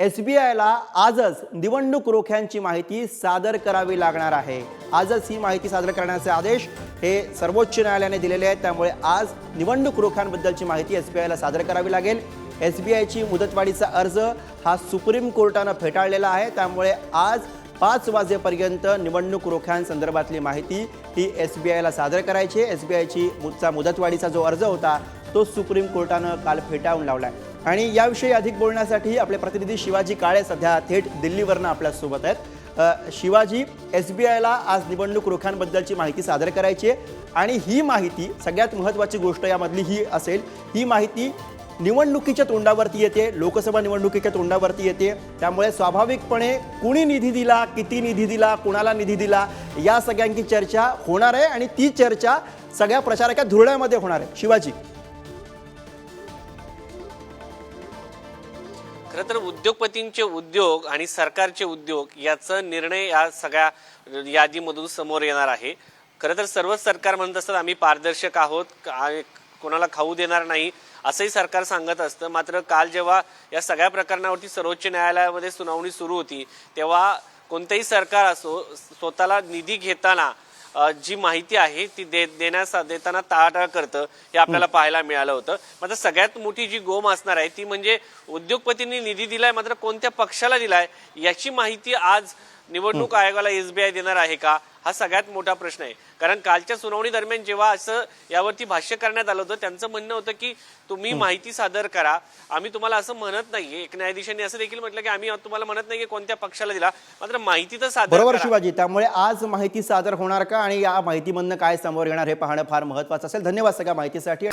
S बी आयला आजच निवडणूक रोख्यांची माहिती सादर करावी लागणार आहे. आजच ही माहिती सादर करण्याचे आदेश हे सर्वोच्च न्यायालयाने दिलेले आहेत. त्यामुळे आज निवडणूक रोख्यांबद्दलची माहिती एस बी आयला सादर करावी लागेल. एस बी आयची मुदतवाढीचा अर्ज हा सुप्रीम कोर्टानं फेटाळलेला आहे. त्यामुळे आज पाच वाजेपर्यंत निवडणूक रोख्यांसंदर्भातली माहिती ही एस बी आयला सादर करायची आहे. एस बी आयची मुदचा मुदतवाढीचा जो अर्ज होता तो सुप्रीम कोर्टानं काल फेटाळून लावला आहे आणि याविषयी अधिक बोलण्यासाठी आपले प्रतिनिधी शिवाजी काळे सध्या थेट दिल्लीवरनं आपल्यासोबत आहेत. शिवाजी एस बी आयला आज निवडणूक रोख्यांबद्दलची माहिती सादर करायची आहे. आणि ही माहिती सगळ्यात महत्त्वाची गोष्ट यामधली ही असेल ही माहिती निवडणुकीच्या तोंडावरती येते लोकसभा निवडणुकीच्या तोंडावरती येते. त्यामुळे स्वाभाविकपणे कुणी निधी दिला किती निधी दिला कुणाला निधी दिला या सगळ्यांची चर्चा होणार आहे आणि ती चर्चा सगळ्या प्रचाराच्या धुरळ्यामध्ये होणार आहे. शिवाजी. खरं तर उद्योगपतींचे उद्योग आणि सरकारचे उद्योग याचा निर्णय या सगळ्या यादीमधून समोर येणार आहे. खरं तर सर्वच सरकार म्हणत असतात आम्ही पारदर्शक आहोत. कोणाला खाऊ देणार नाही असंही सरकार सांगत असतं. मात्र काल जेव्हा या सगळ्या प्रकरणावरती सर्वोच्च न्यायालयामध्ये सुनावणी सुरू होती तेव्हा कोणतंही सरकार असो स्वतःला निधी घेताना जी माहिती आहे ती दे देण्यास देताना टाळाटाळ करतं हे आपल्याला पाहायला मिळालं होतं. मात्र सगळ्यात मोठी जी गोम असणार आहे ती म्हणजे उद्योगपतींनी निधी दिलाय मात्र कोणत्या पक्षाला दिलाय याची माहिती आज निवडणूक आयोगाला एसबीआय देणार आहे का? हा सगळ्यात मोठा प्रश्न आहे. कारण कालच्या सुनावणी दरम्यान जेव्हा असं यावरती भाष्य करण्यात आलं होतं त्यांचं म्हणणं होतं की तुम्ही माहिती सादर करा. आम्ही तुम्हाला असं म्हणत नाहीये. एक न्यायाधीशांनी असं देखील म्हटलं की आम्ही तुम्हाला म्हणत नाही कोणत्या पक्षाला दिला. मात्र माहिती तर सादर बरोबर. शिवाजी त्यामुळे आज माहिती सादर होणार का आणि या माहितीमधनं काय समोर येणार हे पाहणं फार महत्वाचं असेल. धन्यवाद सगळ्या माहितीसाठी.